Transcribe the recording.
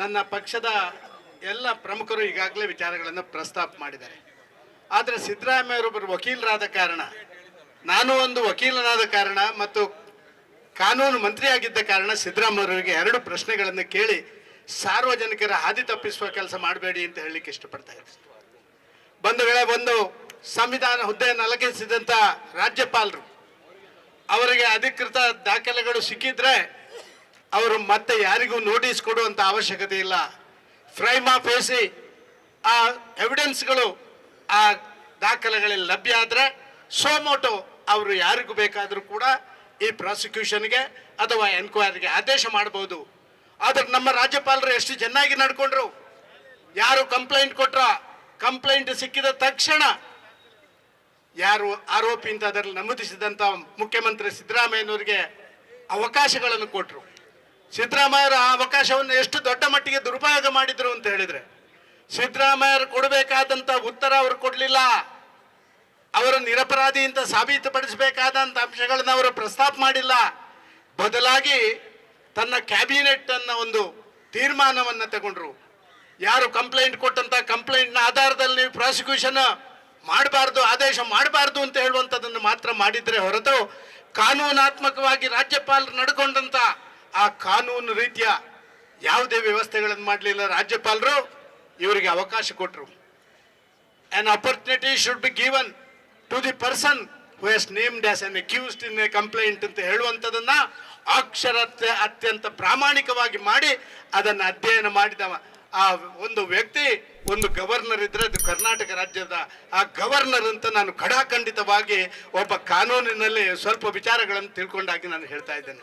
ನನ್ನ ಪಕ್ಷದ ಎಲ್ಲ ಪ್ರಮುಖರು ಈಗಾಗಲೇ ವಿಚಾರಗಳನ್ನು ಪ್ರಸ್ತಾಪ ಮಾಡಿದ್ದಾರೆ. ಆದರೆ ಸಿದ್ದರಾಮಯ್ಯರೊಬ್ಬರು ವಕೀಲರಾದ ಕಾರಣ, ನಾನು ಒಂದು ವಕೀಲನಾದ ಕಾರಣ ಮತ್ತು ಕಾನೂನು ಮಂತ್ರಿಯಾಗಿದ್ದ ಕಾರಣ ಸಿದ್ದರಾಮಯ್ಯವರಿಗೆ ಎರಡು ಪ್ರಶ್ನೆಗಳನ್ನು ಕೇಳಿ ಸಾರ್ವಜನಿಕರ ಹಾದಿ ತಪ್ಪಿಸುವ ಕೆಲಸ ಮಾಡಬೇಡಿ ಅಂತ ಹೇಳಲಿಕ್ಕೆ ಇಷ್ಟಪಡ್ತಾ ಇರ್ತೀನಿ ಬಂದ ವೇಳೆ ಒಂದು ಸಂವಿಧಾನ ಹುದ್ದೆಯನ್ನು ಅಲಗಿಸಿದಂಥ ರಾಜ್ಯಪಾಲರು, ಅವರಿಗೆ ಅಧಿಕೃತ ದಾಖಲೆಗಳು ಸಿಕ್ಕಿದ್ರೆ ಅವರು ಮತ್ತೆ ಯಾರಿಗೂ ನೋಟಿಸ್ ಕೊಡುವಂಥ ಅವಶ್ಯಕತೆ ಇಲ್ಲ. ಫ್ರೈಮ್ ಆಫ್ ಎಸಿ, ಆ ಎವಿಡೆನ್ಸ್ಗಳು ಆ ದಾಖಲೆಗಳಲ್ಲಿ ಲಭ್ಯ ಆದರೆ ಸೋಮೋಟೋ ಅವರು ಯಾರಿಗೂ ಬೇಕಾದರೂ ಕೂಡ ಈ ಪ್ರಾಸಿಕ್ಯೂಷನ್ಗೆ ಅಥವಾ ಎನ್ಕ್ವೈರಿಗೆ ಆದೇಶ ಮಾಡಬಹುದು ಆದರೆ ನಮ್ಮ ರಾಜ್ಯಪಾಲರು ಎಷ್ಟು ಚೆನ್ನಾಗಿ ನಡ್ಕೊಂಡ್ರು. ಯಾರು ಕಂಪ್ಲೇಂಟ್ ಕೊಟ್ರ ಕಂಪ್ಲೇಂಟ್ ಸಿಕ್ಕಿದ ತಕ್ಷಣ ಯಾರು ಆರೋಪಿ ಅಂತ ಅದರಲ್ಲಿ ನಮೂದಿಸಿದಂಥ ಮುಖ್ಯಮಂತ್ರಿ ಸಿದ್ದರಾಮಯ್ಯನವರಿಗೆ ಅವಕಾಶಗಳನ್ನು ಕೊಟ್ಟರು ಸಿದ್ದರಾಮಯ್ಯರು ಆ ಅವಕಾಶವನ್ನು ಎಷ್ಟು ದೊಡ್ಡ ಮಟ್ಟಿಗೆ ದುರುಪಯೋಗ ಮಾಡಿದ್ರು ಅಂತ ಹೇಳಿದ್ರೆ, ಸಿದ್ದರಾಮಯ್ಯರು ಕೊಡಬೇಕಾದಂಥ ಉತ್ತರ ಅವರು ಕೊಡಲಿಲ್ಲ. ಅವರು ನಿರಪರಾಧಿ ಅಂತ ಸಾಬೀತುಪಡಿಸಬೇಕಾದಂಥ ಅಂಶಗಳನ್ನ ಅವರು ಪ್ರಸ್ತಾಪ ಮಾಡಿಲ್ಲ. ಬದಲಾಗಿ ತನ್ನ ಕ್ಯಾಬಿನೆಟ್ ಅನ್ನ ಒಂದು ತೀರ್ಮಾನವನ್ನು ತಗೊಂಡ್ರು. ಯಾರು ಕಂಪ್ಲೇಂಟ್ ಕೊಟ್ಟಂತ ಕಂಪ್ಲೇಂಟ್ನ ಆಧಾರದಲ್ಲಿ ನೀವು ಪ್ರಾಸಿಕ್ಯೂಷನ್ ಮಾಡಬಾರ್ದು, ಆದೇಶ ಮಾಡಬಾರ್ದು ಅಂತ ಹೇಳುವಂಥದ್ದನ್ನು ಮಾತ್ರ ಮಾಡಿದ್ರೆ ಹೊರತು ಕಾನೂನಾತ್ಮಕವಾಗಿ ರಾಜ್ಯಪಾಲರು ನಡ್ಕೊಂಡಂತ ಆ ಕಾನೂನು ರೀತಿಯ ಯಾವುದೇ ವ್ಯವಸ್ಥೆಗಳನ್ನು ಮಾಡಲಿಲ್ಲ ರಾಜ್ಯಪಾಲರು, ಇವರಿಗೆ ಅವಕಾಶ ಕೊಟ್ಟರು an opportunity should be given to the person who has named as an accused in a complaint ಅಂತ ಹೇಳುವಂಥದ್ದನ್ನು ಅಕ್ಷರ ಅತ್ಯಂತ ಪ್ರಾಮಾಣಿಕವಾಗಿ ಮಾಡಿ ಅದನ್ನು ಅಧ್ಯಯನ ಮಾಡಿದವ. ಆ ಒಂದು ವ್ಯಕ್ತಿ, ಒಂದು ಗವರ್ನರ್ ಇದ್ರೆ ಅದು ಕರ್ನಾಟಕ ರಾಜ್ಯದ ಆ ಗವರ್ನರ್ ಅಂತ ನಾನು ಖಡಾಖಂಡಿತವಾಗಿ ಒಬ್ಬ ಕಾನೂನಿನಲ್ಲಿ ಸ್ವಲ್ಪ ವಿಚಾರಗಳನ್ನು ತಿಳ್ಕೊಂಡಾಗಿ ನಾನು ಹೇಳ್ತಾ ಇದ್ದೇನೆ.